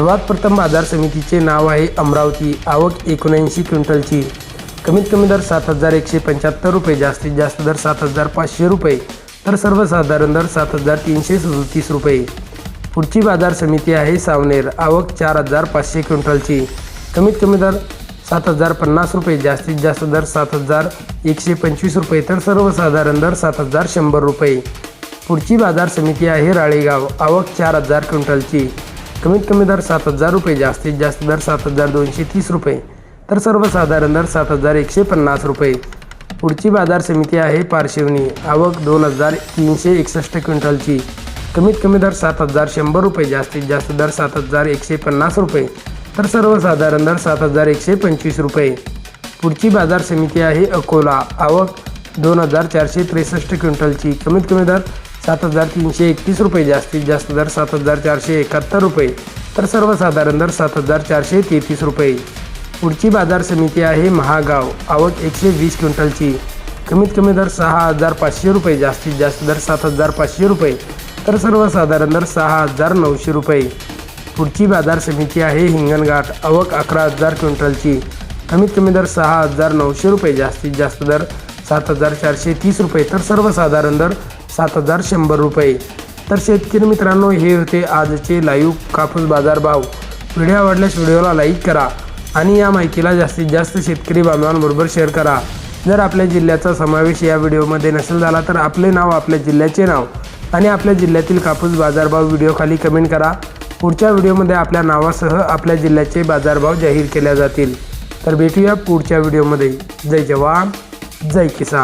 सर्वात प्रथम बाजार समितीचे नाव आहे अमरावती. आवक एकोणऐंशी क्विंटलची. कमीत कमी दर सात हजार एकशे पंच्याहत्तर रुपये जास्तीत जास्त दर सात हजार पाचशे रुपये तर सर्वसाधारण दर सात हजार तीनशे सदतीस रुपये. पुढची बाजार समिती आहे सावनेर. आवक चार हजार पाचशे क्विंटलची. कमीत कमी दर सात हजार पन्नास रुपये जास्तीत जास्त दर सात हजार एकशे पंचवीस रुपये तर सर्वसाधारण दर सात हजार शंभर रुपये. पुढची बाजार समिती आहे राळेगाव. आवक चार हजार क्विंटलची. कमीत कमी दर सात हजार रुपये जास्तीत जास्त दर सात हजार दोनशे तीस रुपये. तर सर्वसाधारण दर सात हजार एकशे पन्नास रुपये. पुढची बाजार समिती आहे पारशिवनी. आवक दोन हजार तीनशे एकसष्ट क्विंटलची. कमीत कमी दर सात हजार शंभर रुपये जास्तीत जास्त दर सात हजार एकशे पन्नास रुपये. तर सर्वसाधारण दर सात हजार एकशे पंचवीस रुपये. पुढची बाजार समिती आहे अकोला. आवक दोन हजार चारशे त्रेसष्ट क्विंटलची. कमीत कमी दर सात हजार तीनशे एकतीस रुपये जास्तीत जास्त दर सात हजार चारशे एकाहत्तर रुपये. तर सर्वसाधारण दर सात हजार चारशे तेहतीस रुपये. पुढची बाजार समिती आहे महागाव. आवक एकशे वीस क्विंटलची. कमीत कमी दर सहा हजार पाचशे रुपये जास्तीत जास्त दर सात हजार पाचशे रुपये. तर सर्वसाधारण दर सहा हजार नऊशे रुपये. पुढची बाजार समिती आहे हिंगणघाट. आवक अकरा हजार क्विंटलची. कमीत कमी दर सहा हजार नऊशे रुपये जास्तीत जास्त दर सात हजार चारशे तीस रुपये. तर सर्वसाधारण दर सात हजार शंभर रुपये. तर शेतकरी मित्रांनो हे होते आजचे लाईव्ह कापूस बाजार भाव. व्हिडिओ आवडल्यास व्हिडिओला लाईक करा आणि या माहितीला जास्तीत जास्त शेतकरी बांधवांबरोबर शेअर करा. जर आपल्या जिल्ह्याचा समावेश या व्हिडिओमध्ये नसेल झाला तर आपले नाव आपल्या जिल्ह्याचे नाव आणि आपल्या जिल्ह्यातील कापूस बाजारभाव व्हिडिओखाली कमेंट करा. पुढच्या व्हिडिओमध्ये आपल्या नावासह आपल्या जिल्ह्याचे बाजारभाव जाहीर केल्या जातील. तर भेटूया पुढच्या व्हिडिओमध्ये. जय जवान जय किसान.